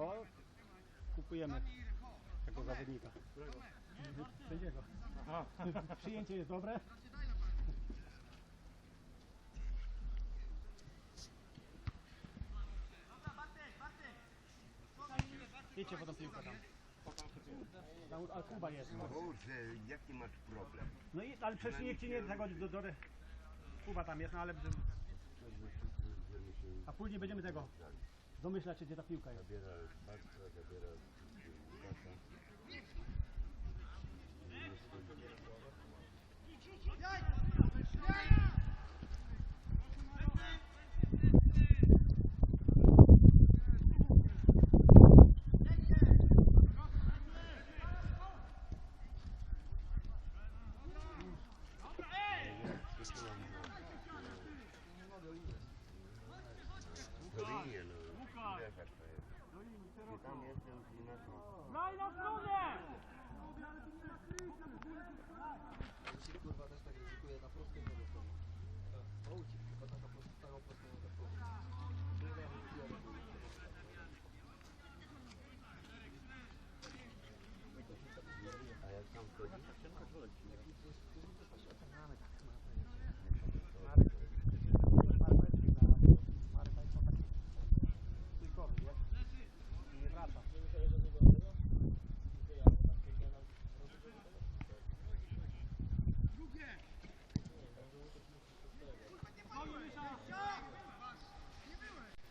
O, kupujemy tego zawodnika. Sędziego. Przyjęcie jest dobre? Idźcie po tą piłkę tam. Tam, a Kuba jest. Boże, jaki masz problem? No i, ale przecież nikt ci nie tego do, do, Kuba tam jest, no ale... A później będziemy tego domyślać się, gdzie ta piłka jest. Zabiera Bartka, zabiera Łukasza. Dolinie, no. I tam jeszcze już i na środku. No i na stronę! Ja się kurwa też tak ryzykuję na prostym nie dostanę. No uciekł, tylko taka prosta, starą prostą nie dostanę. Kurwa, wybiłem, kurwa. A jak tam chodzi? Jak już to rzucasz, a tam mamy tak.